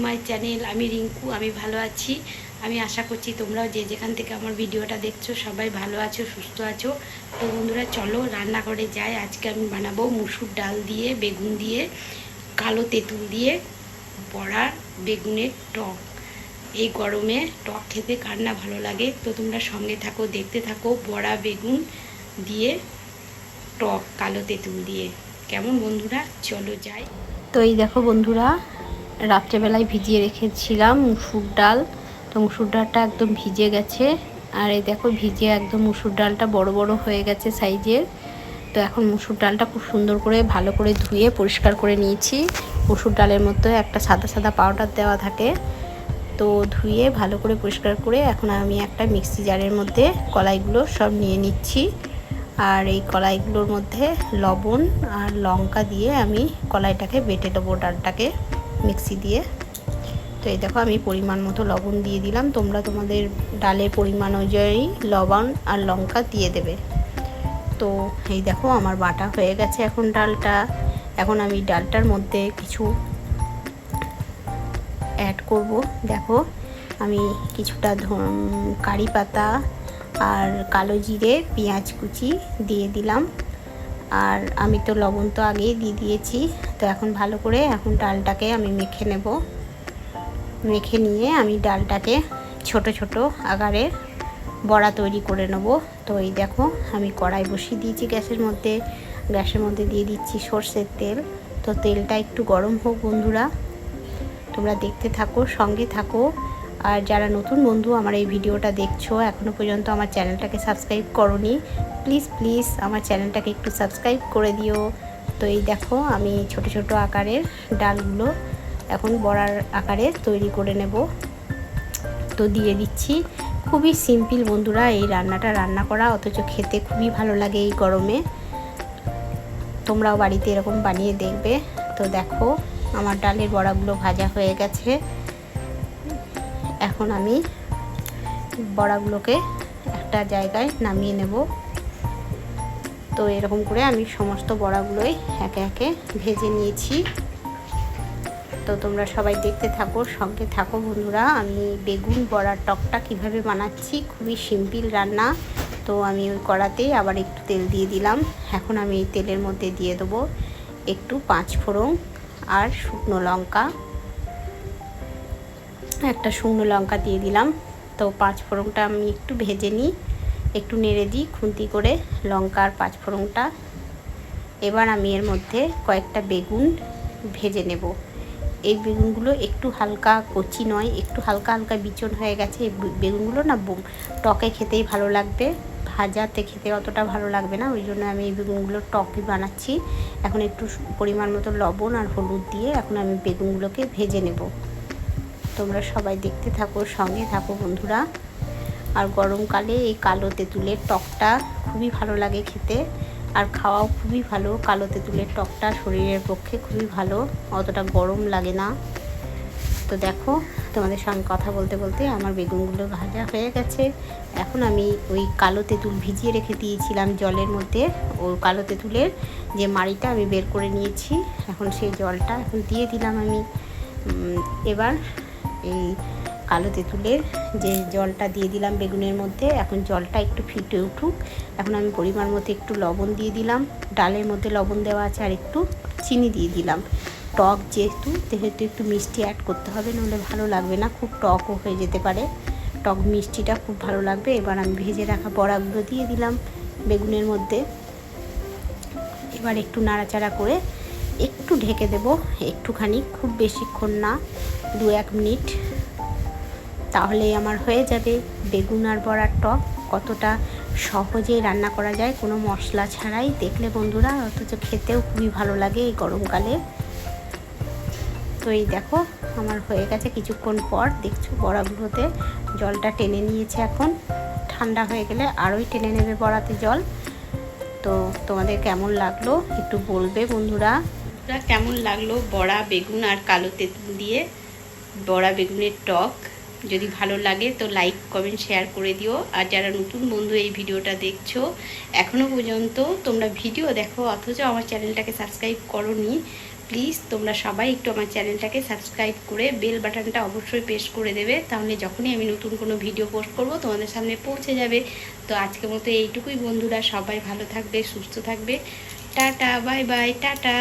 Channel আমি রিঙ্কু, আমি ভালো আছি। আমি আশা করছি তোমরাও যে যেখান থেকে আমার ভিডিওটা দেখছ, সবাই ভালো আছো, সুস্থ আছো। তো বন্ধুরা, চলো রান্না করে যাই। আজকে আমি বানাবো মুসুর ডাল দিয়ে, বেগুন দিয়ে, কালো তেঁতুল দিয়ে বড়া বেগুনের টক। এই গরমে টক খেতে কার না ভালো লাগে? তো তোমরা সঙ্গে থাকো, দেখতে থাকো বড়া বেগুন দিয়ে টক, কালো তেঁতুল দিয়ে। কেমন বন্ধুরা? চলো যাই। তো এই দেখো বন্ধুরা রাত্রেবেলায় ভিজিয়ে রেখেছিলাম মুসুর ডাল। তো মুসুর ডালটা একদম ভিজে গেছে। আর এই দেখো ভিজে একদম মুসুর ডালটা বড় বড় হয়ে গেছে সাইজের। তো এখন মুসুর ডালটা খুব সুন্দর করে ভালো করে ধুয়ে পরিষ্কার করে নিয়েছি। মুসুর ডালের মতো একটা সাদা সাদা পাউডার দেওয়া থাকে। তো ধুয়ে ভালো করে পরিষ্কার করে এখন আমি একটা মিক্সি জারের মধ্যে কলাইগুলো সব নিয়ে নিচ্ছি। আর এই কলাইগুলোর মধ্যে লবণ আর লঙ্কা দিয়ে আমি কলাইটাকে বেটে দেবো ডালটাকে। মিক্সি দিয়ে। তো এই দেখো আমি পরিমাণ মতো লবণ দিয়ে দিলাম। তোমরা তোমাদের ডালের পরিমাণ অনুযায়ী লবণ আর লঙ্কা দিয়ে দেবে। তো এই দেখো আমার বাটা হয়ে গেছে এখন ডালটা। এখন আমি ডালটার মধ্যে কিছু অ্যাড করব। দেখো আমি কিছুটা কারি পাতা আর কালো জিরে, পেঁয়াজ কুচি দিয়ে দিলাম। আর আমি তো লবণ তো আগেই দিয়ে দিয়েছি। তো এখন ভালো করে এখন ডালটাকে আমি মেখে নেব। মেখে নিয়ে আমি ডালটাকে ছোট ছোট আকারের বড়া তৈরি করে নেব। তো এই দেখো, আমি কড়াই বসিয়ে দিয়েছি গ্যাসের মধ্যে। গ্যাসের মধ্যে দিয়ে দিচ্ছি সর্ষের তেল। তো তেলটা একটু গরম হোক বন্ধুরা, তোমরা দেখতে থাকো, সঙ্গে থাকো। আর যারা নতুন বন্ধু আমার এই ভিডিওটা দেখছ এখনও পর্যন্ত আমার চ্যানেলটাকে সাবস্ক্রাইব করনি, প্লিজ প্লিজ আমার চ্যানেলটাকে একটু সাবস্ক্রাইব করে দিও। তো এই দেখো, আমি ছোট ছোট আকারের ডালগুলো এখন বড়ার আকারে তৈরি করে নেব। তো দিয়ে দিচ্ছি। খুবই সিম্পল বন্ধুরা, এই রান্নাটা রান্না করা, অথচ খেতে খুবই ভালো লাগে এই গরমে। তোমরাও বাড়িতে এরকম বানিয়ে দেখবে। তো দেখো, আমার ডালের বড়াগুলো ভাজা হয়ে গেছে। এখন আমি বড়াগুলোকে একটা জায়গায় নামিয়ে নেব। তো এরকম করে আমি সমস্ত বড়াগুলোই একে একে ভেজে নিয়েছি। তো তোমরা সবাই দেখতে থাকো, সঙ্গে থাকো বন্ধুরা। আমি বেগুন বড়ার টকটা কীভাবে বানাচ্ছি, খুবই সিম্পল রান্না। তো আমি ওই কড়াতেই আবার একটু তেল দিয়ে দিলাম। এখন আমি এই তেলের মধ্যে দিয়ে দেবো একটু পাঁচ ফোড়ন আর শুকনো লঙ্কা। একটা শুকনো লঙ্কা দিয়ে দিলাম। তো পাঁচ ফোড়নটা আমি একটু ভেজে নিই। একটু নেড়ে দিই, খুন্তি করে লঙ্কার পাঁচফোড়নটা। এবার আমি এর মধ্যে কয়েকটা বেগুন ভেজে নেব। এই বেগুনগুলো একটু হালকা কচি নয়, একটু হালকা হালকা বিচন হয়ে গেছে। এই বেগুনগুলো না টকে খেতেই ভালো লাগবে। ভাজাতে খেতে অতটা ভালো লাগবে না, ওই জন্য আমি এই বেগুনগুলো টকই বানাচ্ছি। এখন একটু পরিমাণ মতো লবণ আর হলুদ দিয়ে এখন আমি বেগুনগুলোকে ভেজে নেব। তোমরা সবাই দেখতে থাকো, সঙ্গে থাকো বন্ধুরা। আর গরমকালে এই কালো তেঁতুলের টকটা খুবই ভালো লাগে খেতে। আর খাওয়াও খুবই ভালো, কালো তেঁতুলের টকটা শরীরের পক্ষে খুবই ভালো, অতটা গরম লাগে না। তো দেখো, তোমাদের সঙ্গে কথা বলতে বলতে আমার বেগুনগুলো ভাজা হয়ে গেছে। এখন আমি ওই কালো তেঁতুল ভিজিয়ে রেখে দিয়েছিলাম জলের মধ্যে। ও কালো তেঁতুলের যে মাড়িটা আমি বের করে নিয়েছি, এখন সেই জলটা এখন দিয়ে দিলাম আমি। এবার এই কালো তেঁতুলের যে জলটা দিয়ে দিলাম বেগুনের মধ্যে, এখন জলটা একটু ফিটে উঠুক। এখন আমি পরিমাণ মতো একটু লবণ দিয়ে দিলাম। ডালের মধ্যে লবণ দেওয়া আছে আর একটু চিনি দিয়ে দিলাম। টক যেহেতু, সেহেতু একটু মিষ্টি অ্যাড করতে হবে নাহলে ভালো লাগবে না। খুব টকও হয়ে যেতে পারে। টক মিষ্টিটা খুব ভালো লাগবে। এবার আমি ভেজে রাখা বড়াগুলো দিয়ে দিলাম বেগুনের মধ্যে। এবার একটু নাড়াচাড়া করে একটু ঢেকে দেব। একটুখানি, খুব বেশিক্ষণ না দু এক মিনিট। তাহলেই আমার হয়ে যাবে বেগুন আর বড়ার টক। কতটা সহজেই রান্না করা যায়, কোনো মশলা ছাড়াই। দেখলে বন্ধুরা, অথচ খেতেও খুবই ভালো লাগে এই গরমকালে। তো এই দেখো, আমার হয়ে গেছে কিছুক্ষণ পর। দেখছ বড়াগুলোতে জলটা টেনে নিয়েছে এখন। ঠান্ডা হয়ে গেলে আরোই টেনে নেবে বড়াতে জল। তো তোমাদের কেমন লাগল একটু বলবে বন্ধুরা, কেমন লাগল বড়া, বেগুন আর কালো তেঁতুল দিয়ে? বড়া, বেগুনের টক। যদি ভালো লাগে তো লাইক কমেন্ট শেয়ার করে দিও। আর যারা নতুন বন্ধু এই ভিডিওটা দেখছ এখনও পর্যন্ত তোমরা ভিডিও দেখো, অথচ আমার চ্যানেলটাকে সাবস্ক্রাইব করো নি প্লিজ তোমরা সবাই একটু আমার চ্যানেলটাকে সাবস্ক্রাইব করে বেল বাটনটা অবশ্যই প্রেস করে দেবে। তাহলে যখনই আমি নতুন কোনো ভিডিও পোস্ট করব, তোমাদের সামনে পৌঁছে যাবে। তো আজকের মতো এইটুকুই বন্ধুরা, সবাই ভালো থাকবে, সুস্থ থাকবে। Tata bye bye tata.